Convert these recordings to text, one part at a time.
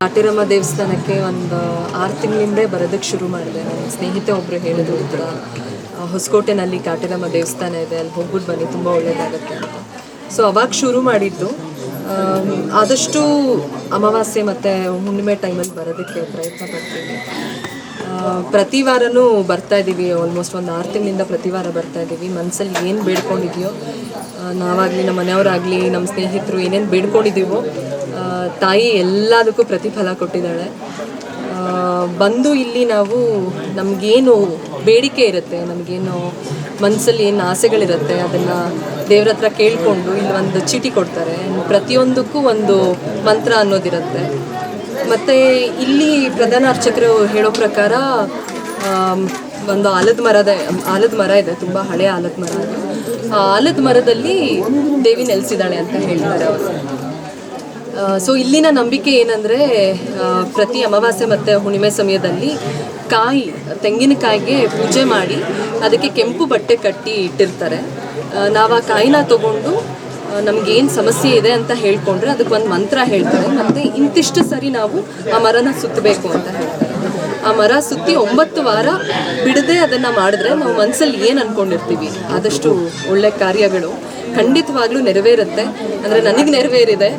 ಕಾಟಿರಮ್ಮ ದೇವಸ್ಥಾನಕ್ಕೆ ಒಂದು ಆರು ತಿಂಗಳಿಂದ ಬರೋದಕ್ಕೆ ಶುರು ಮಾಡಿದೆ. ನನ್ನ ಸ್ನೇಹಿತೆ ಒಬ್ಬರು ಹೇಳಿದ್ರು ಆ, ಹೊಸಕೋಟೆನಲ್ಲಿ ಕಾಟಿರಮ್ಮ ದೇವಸ್ಥಾನ ಇದೆ ಅಲ್ಲಿ ಹೋಗ್ಬಿಟ್ಟು ಬನ್ನಿ ತುಂಬ ಒಳ್ಳೇದಾಗುತ್ತೆ ಅಂತ. ಸೊ ಅವಾಗ ಶುರು ಮಾಡಿದ್ದು ಆದಷ್ಟು ಅಮಾವಾಸ್ಯೆ ಮತ್ತು ಹುಣ್ಣಿಮೆ ಟೈಮಲ್ಲಿ ಬರೋದಕ್ಕೆ ಪ್ರಯತ್ನ ಪಡ್ತೀನಿ. ಪ್ರತಿ ವಾರನೂ ಬರ್ತಾ ಇದ್ದೀವಿ ಆಲ್ಮೋಸ್ಟ್ ಒಂದು ಆರು ತಿಂಗಳಿಂದ ಪ್ರತಿ ವಾರ ಬರ್ತಾ ಇದ್ದೀವಿ. ಮನಸ್ಸಲ್ಲಿ ಏನು ಬೇಡ್ಕೊಂಡಿದೆಯೋ ನಾವಾಗಲಿ ನಮ್ಮ ಮನೆಯವರಾಗಲಿ, ನಮ್ಮ ಸ್ನೇಹಿತರು ಏನೇನು ಬೇಡ್ಕೊಂಡಿದ್ದೀವೋ ತಾಯಿ ಎಲ್ಲದಕ್ಕೂ ಪ್ರತಿಫಲ ಕೊಟ್ಟಿದ್ದಾಳೆ. ಬಂದು ಇಲ್ಲಿ ನಾವು ನಮಗೇನು ಬೇಡಿಕೆ ಇರುತ್ತೆ, ನಮಗೇನು ಮನಸ್ಸಲ್ಲಿ ಏನು ಆಸೆಗಳಿರುತ್ತೆ, ಅದನ್ನು ದೇವ್ರ ಹತ್ರ ಕೇಳಿಕೊಂಡು ಇಲ್ಲಿ ಒಂದು ಚೀಟಿ ಕೊಡ್ತಾರೆ. ಪ್ರತಿಯೊಂದಕ್ಕೂ ಒಂದು ಮಂತ್ರ ಅನ್ನೋದಿರುತ್ತೆ. ಮತ್ತು ಇಲ್ಲಿ ಪ್ರಧಾನ ಅರ್ಚಕರು ಹೇಳೋ ಪ್ರಕಾರ ಒಂದು ಆಲದ ಮರದ ಆಲದ ಮರ ಇದೆ, ತುಂಬ ಹಳೆಯ ಆಲದ ಮರ ಆ ಆಲದ ಮರದಲ್ಲಿ ದೇವಿ ನೆಲೆಸಿದಾಳೆ ಅಂತ ಹೇಳ್ತಾರೆ ಅವರು. ಸೊ ಇಲ್ಲಿನ ನಂಬಿಕೆ ಏನಂದರೆ ಪ್ರತಿ ಅಮಾವಾಸ್ಯೆ ಮತ್ತು ಹುಣ್ಣಿಮೆ ಸಮಯದಲ್ಲಿ ಕಾಯಿ, ತೆಂಗಿನಕಾಯಿಗೆ ಪೂಜೆ ಮಾಡಿ ಅದಕ್ಕೆ ಕೆಂಪು ಬಟ್ಟೆ ಕಟ್ಟಿ ಇಟ್ಟಿರ್ತಾರೆ. ನಾವು ಆ ಕಾಯಿನ ತಗೊಂಡು ನಮಗೇನು ಸಮಸ್ಯೆ ಇದೆ ಅಂತ ಹೇಳ್ಕೊಂಡ್ರೆ ಅದಕ್ಕೆ ಒಂದು ಮಂತ್ರ ಹೇಳ್ತಾರೆ. ಮತ್ತು ಇಂತಿಷ್ಟು ಸರಿ ನಾವು ಆ ಮರನ ಸುತ್ತಬೇಕು ಅಂತ ಹೇಳ್ತಾರೆ. ಆ ಮರ ಸುತ್ತಿ ಒಂಬತ್ತು ವಾರ ಬಿಡದೆ ಅದನ್ನು ಮಾಡಿದ್ರೆ ನಾವು ಮನಸ್ಸಲ್ಲಿ ಏನು ಅನ್ಕೊಂಡಿರ್ತೀವಿ? ಆದಷ್ಟು ಒಳ್ಳೆ ಕಾರ್ಯಗಳು ಖಂಡಿತವಾಗ್ಲೂ ನೆರವೇರುತ್ತೆ. ಅಂದರೆ ನನಗೆ ನೆರವೇರಿದೆ.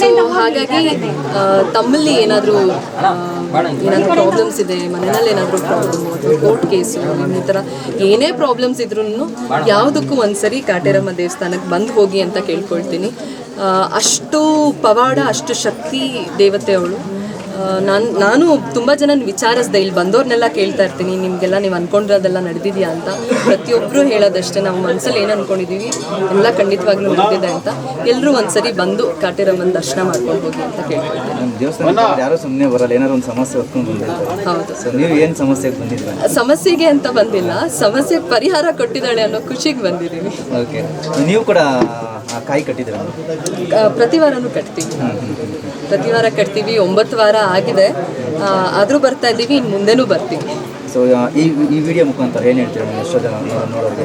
ಸೊ ಹಾಗಾಗಿ ತಮ್ಮಲ್ಲಿ ಏನಾದರೂ ಏನಾದರೂ ಪ್ರಾಬ್ಲಮ್ಸ್ ಇದೆ ಮನೆಯಲ್ಲಿ ಏನಾದರೂ ಪ್ರಾಬ್ಲಮ್ ಅಥವಾ ಕೋರ್ಟ್ ಕೇಸು ಈ ಥರ ಏನೇ ಪ್ರಾಬ್ಲಮ್ಸ್ ಇದ್ರೂ ಯಾವುದಕ್ಕೂ ಒಂದ್ಸರಿ ಕಾಟೇರಮ್ಮ ದೇವಸ್ಥಾನಕ್ಕೆ ಬಂದು ಹೋಗಿ ಅಂತ ಕೇಳ್ಕೊಳ್ತೀನಿ. ಅಷ್ಟು ಪವಾಡ ಅಷ್ಟು ಶಕ್ತಿ ದೇವತೆ ಅವಳು. ನಾನು ನಾನು ತುಂಬ ಜನ ವಿಚಾರಿಸ್ದೆ ಇಲ್ಲಿ ಬಂದವ್ರನ್ನೆಲ್ಲ ಕೇಳ್ತಾ ಇರ್ತೀನಿ ನಿಮಗೆಲ್ಲ ನೀವು ಅನ್ಕೊಂಡಿರೋದೆಲ್ಲ ನಡೆದಿದೆಯಾ ಅಂತ. ಪ್ರತಿಯೊಬ್ಬರು ಹೇಳೋದಷ್ಟೇ ನಾವು ಮನಸ್ಸಲ್ಲಿ ಏನು ಅನ್ಕೊಂಡಿದ್ದೀವಿ ಎಲ್ಲ ಖಂಡಿತವಾಗ್ಲೂ ನಡೆದಿದೆ ಅಂತ. ಎಲ್ಲರೂ ಒಂದ್ಸರಿ ಬಂದು ಕಾಟಿರಮ್ಮನ ದರ್ಶನ ಮಾಡ್ಕೊಂಡು ಹೋಗಿ ಅಂತ ಕೇಳ್ಕೊಳ್ತೀನಿ. ಯಾರು ಸುಮ್ಮನೆ ಬರಲ್ಲ ಏನಾದ್ರು ಒಂದು ಸಮಸ್ಯೆ ಹೌದು. ನೀವು ಏನು ಸಮಸ್ಯೆಗೆ ಬಂದಿದ್ದೀರಾ? ಸಮಸ್ಯೆಗೆ ಅಂತ ಬಂದಿಲ್ಲ ಸಮಸ್ಯೆ ಪರಿಹಾರ ಕೊಟ್ಟಿದ್ದಾಳೆ ಅನ್ನೋ ಖುಷಿಗೆ ಬಂದಿದ್ದೀವಿ ಓಕೆ ನೀವು ಕೂಡ ಕಾಯಿ ಕಟ್ಟಿದ್ದೀರಾ? ಆ, ಪ್ರತಿ ವಾರನೂ ಕಟ್ತೀವಿ. ಪ್ರತಿ ವಾರ ಕಟ್ತೀವಿ ಒಂಬತ್ತು ವಾರ ಆಗಿದೆ. ಆದರೂ ಬರ್ತಾ ಇದ್ದೀವಿ ಇನ್ನು ಮುಂದೆನೂ ಬರ್ತೀವಿ. ಸೊ ಈ ವಿಡಿಯೋ ಮುಖಾಂತರ ಏನು ಹೇಳ್ತೀರಾ ಎಷ್ಟೋ ಜನ ನೋಡೋದು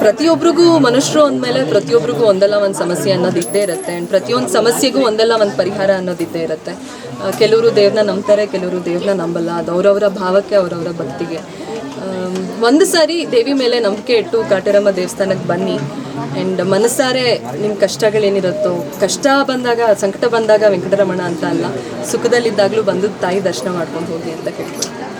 ಪ್ರತಿಯೊಬ್ಬರಿಗೂ ಮನುಷ್ಯರು ಅಂದಮೇಲೆ ಪ್ರತಿಯೊಬ್ಬರಿಗೂ ಒಂದಲ್ಲ ಒಂದು ಸಮಸ್ಯೆ ಅನ್ನೋದು ಇದ್ದೇ ಇರುತ್ತೆ. ಆ್ಯಂಡ್ ಪ್ರತಿಯೊಂದು ಸಮಸ್ಯೆಗೂ ಒಂದಲ್ಲ ಒಂದು ಪರಿಹಾರ ಅನ್ನೋದು ಇದ್ದೇ ಇರುತ್ತೆ. ಕೆಲವರು ದೇವ್ರನ್ನ ನಂಬ್ತಾರೆ, ಕೆಲವರು ದೇವ್ರನ್ನ ನಂಬಲ್ಲ. ಅದು ಅವರವರ ಭಾವಕ್ಕೆ, ಅವರವರ ಭಕ್ತಿಗೆ. ಒಂದು ಸಾರಿ ದೇವಿ ಮೇಲೆ ನಂಬಿಕೆ ಇಟ್ಟು ಕಾಟೇರಮ್ಮ ದೇವಸ್ಥಾನಕ್ಕೆ ಬನ್ನಿ. ಆ್ಯಂಡ್ ಮನಸ್ಸಾರೆ ನಿಮ್ಮ ಕಷ್ಟಗಳೇನಿರುತ್ತೋ, ಕಷ್ಟ ಬಂದಾಗ, ಸಂಕಟ ಬಂದಾಗ ವೆಂಕಟರಮಣ ಅಂತ ಅಲ್ಲ, ಸುಖದಲ್ಲಿದ್ದಾಗಲೂ ಬಂದು ತಾಯಿ ದರ್ಶನ ಮಾಡ್ಕೊಂಡು ಹೋಗಿ ಅಂತ ಕೇಳ್ತೀನಿ